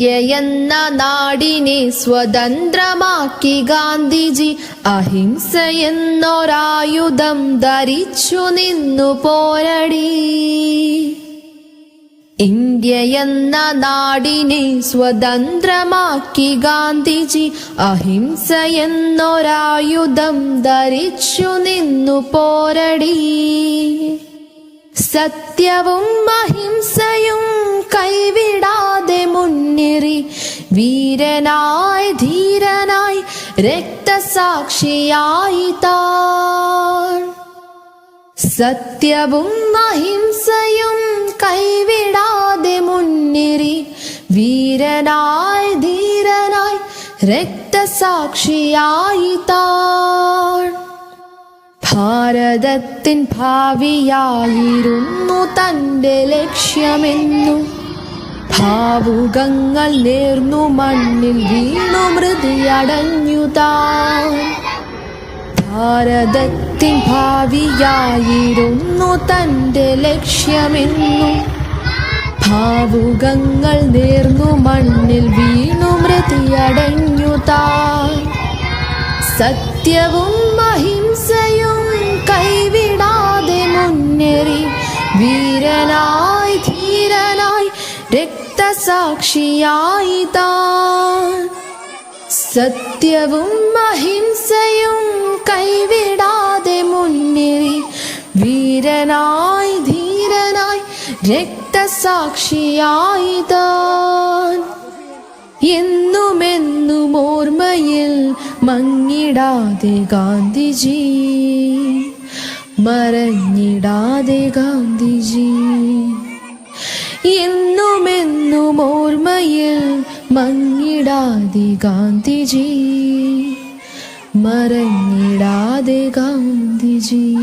India എന്ന നാടിനെ സ്വതന്ത്രമാക്കി ഗാന്ധിജി അഹിംസയെന്നൊരായുധം ധരിച്ചു നിന്നു പോരടി. ഇന്ത്യയെന്ന നാടിനെ സ്വതന്ത്രമാക്കി ഗാന്ധിജി അഹിംസയെന്നൊരായുധം ധരിച്ചു നിന്നു പോരടി. സത്യവും അഹിംസയും മുന്നേറി വീരനായി ധീരനായി രക്തസാക്ഷിയായി സത്യവും അഹിംസയും കൈവിടാതെ മുന്നേറി വീരനായി ധീരനായി രക്തസാക്ഷിയായി താൻ ഭാരതത്തിൻ ഭാവിയായിരുന്നു തന്റെ ലക്ഷ്യമെന്നു ഭാവുകങ്ങൾ നേർന്നു മണ്ണിൽ വീണു മൃതിയടഞ്ഞു താൻ. ഭാരതത്തിൻ ഭാവിയായിരുന്നു തന്റെ ലക്ഷ്യമെന്നു. ഭാവുകങ്ങൾ നേർന്നു മണ്ണിൽ വീണു മൃതിയടഞ്ഞു താൻ. സത്യവും അഹിംസയും കൈവിടാതെ മുന്നേറി ധീരനായി രക്തസാക്ഷിയായി സത്യവും അഹിംസയും കൈവിടാതെ മുന്നേറി വീരനായി ധീരനായി രക്തസാക്ഷിയായി താൻ എന്നുമെന്നും ഓർമ്മയിൽ മങ്ങിടാതെ ഗാന്ധിജി മറഞ്ഞിടാതെ ഗാന്ധിജി. എന്നുമെന്നും ഓർമ്മയിൽ മങ്ങിടാതെ ഗാന്ധിജി. മറങ്ങിടാതെ ഗാന്ധിജി.